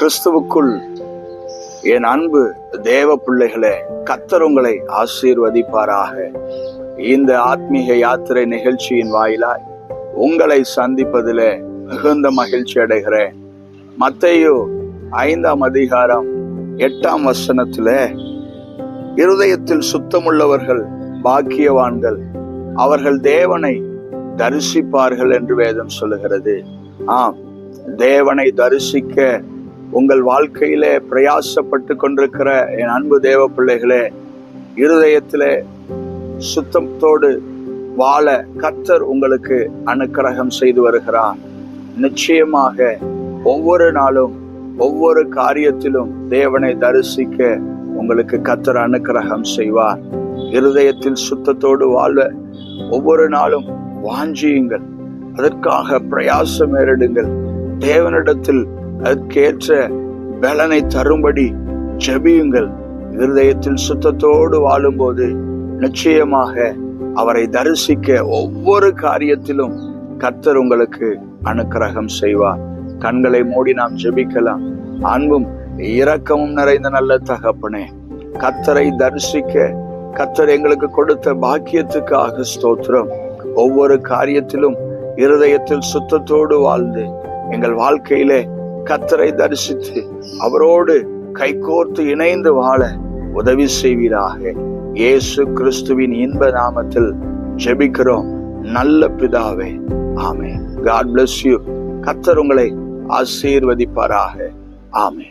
கிறிஸ்துவுக்குள் என் அன்பு தேவ பிள்ளைகளே கத்தர் உங்களை ஆசீர்வதிப்பாராக. இந்த ஆத்மீக யாத்திரை நிகழ்ச்சியின் வாயிலாய் உங்களை சந்திப்பதில் மிகுந்த மகிழ்ச்சி அடைகிறேன். மத்தையோ ஐந்தாம் அதிகாரம் எட்டாம் வசனத்தில் இருதயத்தில் சுத்தமுள்ளவர்கள் பாக்கியவான்கள் அவர்கள் தேவனை தரிசிப்பார்கள் என்று வேதம் சொல்லுகிறது. ஆம் தேவனை தரிசிக்க உங்கள் வாழ்க்கையிலே பிரயாசப்பட்டு கொண்டிருக்கிற என் அன்பு தேவ பிள்ளைகளே இருதயத்திலே சுத்தத்தோடு வாழ கத்தர் உங்களுக்கு அனுக்கிரகம் செய்து வருகிறார். நிச்சயமாக ஒவ்வொரு நாளும் ஒவ்வொரு காரியத்திலும் தேவனை தரிசிக்க உங்களுக்கு கத்தர் அனுக்கிரகம் செய்வார். இருதயத்தில் சுத்தத்தோடு வாழ ஒவ்வொரு நாளும் வாஞ்சியுங்கள். அதற்காக பிரயாசம் ஏறிடுங்கள். தேவனிடத்தில் அதற்கேற்ற பலனை தரும்படி ஜெபியுங்கள். இருதயத்தில் சுத்தத்தோடு வாழும்போது நிச்சயமாக அவரை தரிசிக்க ஒவ்வொரு காரியத்திலும் கத்தர் உங்களுக்கு அனுக்கிரகம் செய்வார். கண்களை மூடி நாம் ஜெபிக்கலாம். அன்பும் இரக்கமும் நிறைந்த நல்ல தகப்பனே கத்தரை தரிசிக்க கத்தர் எங்களுக்கு கொடுத்த பாக்கியத்துக்காக ஸ்தோத்திரம். ஒவ்வொரு காரியத்திலும் இருதயத்தில் சுத்தத்தோடு வாழ்ந்து எங்கள் வாழ்க்கையிலே கத்தரை தரிசித்து அவரோடு கைகோர்த்து இணைந்து வாழ உதவி செய்வீராக. இயேசு கிறிஸ்துவின் இன்ப நாமத்தில் ஜெபிக்கிறோம். நல்ல பிதாவே ஆமே காட் பிளஸ் யூ கத்தர் உங்களை ஆசீர்வதிப்பாராக. ஆமே